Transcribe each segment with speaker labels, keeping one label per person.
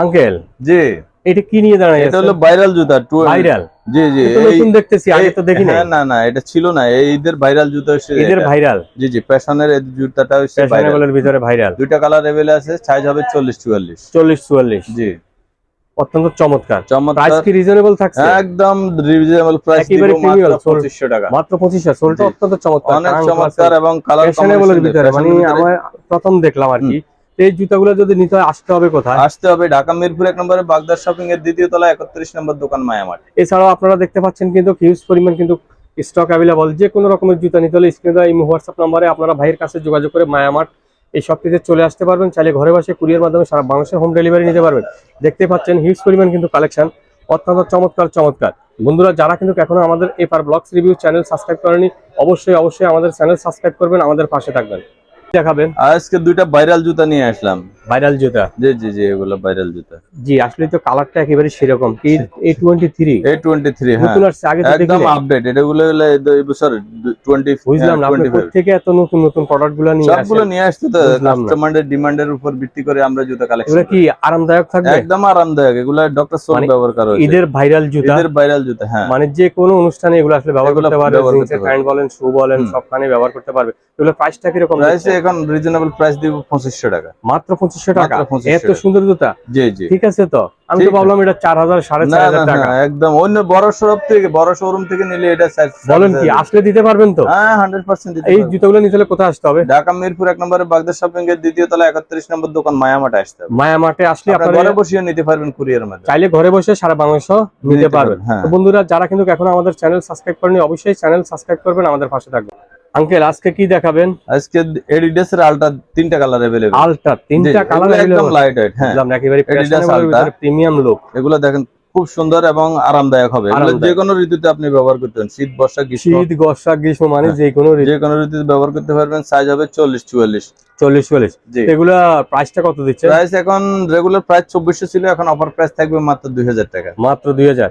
Speaker 1: Uncle
Speaker 2: জি
Speaker 1: এটা কি নিয়ে দাঁড়ায়
Speaker 2: এটা হলো ভাইরাল জুতা টু-
Speaker 1: ভাইরাল
Speaker 2: জি জি এই-
Speaker 1: নতুন দেখতেছি আগে তো দেখি না
Speaker 2: হ্যাঁ, না না এটা ছিল না এই ঈদের ভাইরাল জুতা হচ্ছে
Speaker 1: এদের
Speaker 2: এটা।
Speaker 1: ভাইরাল
Speaker 2: জি জি প্যাশনের এই জুতাটা হচ্ছে ভাইরাল
Speaker 1: ফ্যাশনেবলের ভিতরে ভাইরাল
Speaker 2: দুইটা কালার अवेलेबल আছে সাইজ হবে 40 44
Speaker 1: চল্লিশ চুয়াল্লিশ
Speaker 2: জি
Speaker 1: অত্যন্ত চমৎকার প্রাইস
Speaker 2: চমৎকার
Speaker 1: কি রিজনেবল থাকছে
Speaker 2: একদম রিজনেবল প্রাইস দিব
Speaker 1: একেবারে
Speaker 2: মাত্র
Speaker 1: premium, sold।
Speaker 2: 2500 টাকা
Speaker 1: মাত্র পঁচিশশো সোলটা
Speaker 2: জি।
Speaker 1: অত্যন্ত চমৎকার
Speaker 2: অনেক চমৎকার এবং কালার
Speaker 1: ফ্যাশনেবলের ভিতরে মানে আমার প্রথম দেখলাম আর কি তো এই জুতাগুলো যদি নিতে হয় আসতে হবে কোথায়?
Speaker 2: আসতে হবে ঢাকা মিরপুর এক নম্বরে বাগদার শপিং এর দ্বিতীয় তলা 31 নম্বর দোকান মায়ামার
Speaker 1: এছাড়াও আপনারা দেখতে পাচ্ছেন কিন্তু হিউজ পরিমাণ কিন্তু স্টক অ্যাভেলেবল যে কোনো রকমের জুতা নিতে হলে স্ক্রিনে দেওয়া এই হোয়াটসঅ্যাপ নাম্বারে আপনারা ভাইয়ের কাছে যোগাযোগ করে মায়ামার্ট এই সব শপটিতে চলে আসতে পারবেন। চাইলে ঘরে বসে কুরিয়ার মাধ্যমে সারা বাংলাদেশে হোম ডেলিভারি নিতে পারবেন। দেখতে পাচ্ছেন হিউজ পরিমাণ কিন্তু কালেকশন অত্যন্ত চমৎকার চমৎকার। বন্ধুরা যারা কিন্তু এখনও আমাদের এপার ব্লগস রিভিউ চ্যানেল সাবস্ক্রাইব করেনি অবশ্যই অবশ্যই আমাদের চ্যানেল সাবস্ক্রাইব করবেন আমাদের পাশে থাকবেন। দেখাবেন
Speaker 2: আজকে দুইটা ভাইরাল জুতা নিয়ে আসলাম।
Speaker 1: ভাইরাল জুতা।
Speaker 2: জি জি জি এগুলো ভাইরাল জুতা।
Speaker 1: জি আসলে তো কালারটা একেবারে সেরকম। কি এই টোয়েন্টি থ্রি
Speaker 2: A23 হ্যাঁ।
Speaker 1: নতুন আসছে আগে তো
Speaker 2: একদম আপডেট এটা গুলো হলো এই বছর 20
Speaker 1: বুঝলাম না থেকে এত নতুন নতুন প্রোডাক্টগুলো নিয়ে
Speaker 2: সবগুলো নিয়ে আসতে তো কাস্টমারের ডিমান্ডের উপর ভিত্তি করে আমরা জুতা কালেকশন
Speaker 1: এগুলো কি আরামদায়ক থাকবে?
Speaker 2: একদম আরামদায়ক এগুলো ডক্টর
Speaker 1: মানে
Speaker 2: ব্যবহার করা হয়েছে।
Speaker 1: ঈদের ভাইরাল জুতা।
Speaker 2: ঈদের ভাইরাল জুতা হ্যাঁ।
Speaker 1: মানে যে কোনো অনুষ্ঠানে এগুলো আসলে ব্যবহার করতে পারবে জিন্সের প্যান্ট বলেন শু বলেন সবখানে ব্যবহার করতে পারবে। এগুলো প্রাইসটা কীরকম
Speaker 2: প্রাইস
Speaker 1: দিচ্ছে?
Speaker 2: এখন রিজনেবল প্রাইস দিব 2500 টাকা।
Speaker 1: মাত্র পঁচিশশো টাকা। এত সুন্দর জুতা?
Speaker 2: জি জি।
Speaker 1: ঠিক আছে তো? আমি তো ভাবলাম এটা চার হাজার সাড়ে চার হাজার টাকা।
Speaker 2: একদম। অন্য বড় শোরুম থেকে বড় শোরুম থেকে নিলে এটা
Speaker 1: বলেন কি আসলে দিতে পারবেন তো?
Speaker 2: হ্যাঁ 100% দিতে
Speaker 1: এই। জুতাগুলো নিতে হলে কোথায় আসতে হবে?
Speaker 2: ঢাকা মিরপুর এক নম্বরে বাগদার শপিং এর দ্বিতীয় তলা 31 নম্বর দোকান মায়ামাটা আসতে হবে।
Speaker 1: মায়া মাঠে আসলে
Speaker 2: আপনারা
Speaker 1: আপনারা
Speaker 2: ঘরে বসেও নিতে পারবেন কুরিয়ার মাধ্যমে।
Speaker 1: চাইলে ঘরে বসে সারা বাংলাদেশও নিতে পারবেন
Speaker 2: হ্যাঁ।
Speaker 1: বন্ধুরা যারা কিন্তু এখন আমাদের চ্যানেল সাবস্ক্রাইব করেনি অবশ্যই চ্যানেল সাবস্ক্রাইব করবেন আমাদের পাশে থাকবেন। আঙ্কেল আজকে কি দেখাবেন
Speaker 2: আজকে এডিডাস এর আলটা তিনটা কালার अवेलेबल
Speaker 1: আলট্রা তিনটা কালার
Speaker 2: একদম লাইট ওয়েট হ্যাঁ
Speaker 1: বুঝলাম না, একেবারে
Speaker 2: Adidas Ultra।
Speaker 1: প্রিমিয়াম লুক
Speaker 2: এগুলো দেখেন খুব সুন্দর এবং আরামদায়ক হবে। যে কোনো ঋতুতে আপনি ব্যবহার করতে পারেন। শীত বর্ষা গ্রীষ্ম।
Speaker 1: শীত বর্ষা গ্রীষ্ম মানে
Speaker 2: হ্যাঁ।
Speaker 1: যে কোনো
Speaker 2: যে কোনো ঋতুতে ব্যবহার করতে পারবেন। সাইজ হবে চল্লিশ চুয়াল্লিশ।
Speaker 1: চল্লিশ এগুলা প্রাইসটা কত দিচ্ছে
Speaker 2: প্রাইস এখন রেগুলার প্রাইস চব্বিশশো ছিল এখন অফার প্রাইস থাকবে মাত্র দুই হাজার টাকা।
Speaker 1: মাত্র দুই হাজার?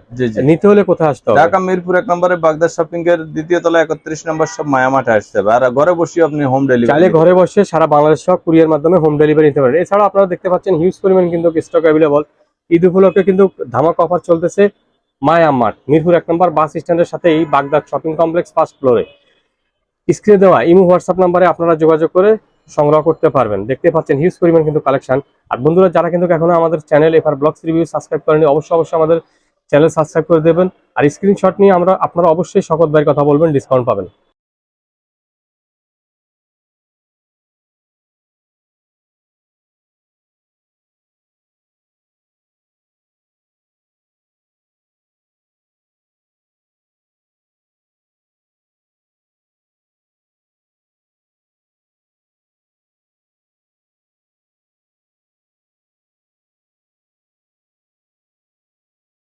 Speaker 1: নিতে হলে কোথায় আসতে হবে?
Speaker 2: ঢাকা মিরপুর এক নম্বরে বাগদার শপিং এর দ্বিতীয় তলা একত্রিশ নম্বর সব মায়ামাঠে আসতে হবে। আর ঘরে বসে আপনি হোম
Speaker 1: চাইলে
Speaker 2: ডেলিভারি
Speaker 1: ঘরে বসে সারা বাংলাদেশ সব কুরিয়ার মাধ্যমে হোম ডেলিভারি নিতে পারেন। এছাড়া আপনারা দেখতে পাচ্ছেন হিউজ পরিমাণ কিন্তু স্টক অ্যাভেলেবল ঈদ উপলক্ষে কিন্তু ধামাকা অফার চলতেছে মায়া মার্ট মিরপুর এক নম্বর বাস স্ট্যান্ডের সাথে এই বাগদাদ শপিং কমপ্লেক্স ফার্স্ট ফ্লোরে। স্ক্রিনে দেওয়া ইমো, হোয়াটসঅ্যাপ নাম্বারে আপনারা যোগাযোগ করে সংগ্রহ করতে পারবেন। দেখতে পাচ্ছেন হিউজ পরিমাণ কিন্তু কালেকশন আর বন্ধুরা, যারা কিন্তু এখনও আমাদের channel FR blogs review subscribe করেনি অবশ্যই অবশ্যই আমাদের চ্যানেল সাবস্ক্রাইব করে দেবেন। আর স্ক্রিনশট নিয়ে আমরা আপনারা অবশ্যই শকত ভাইয়ের কথা বলবেন ডিসকাউন্ট পাবেন।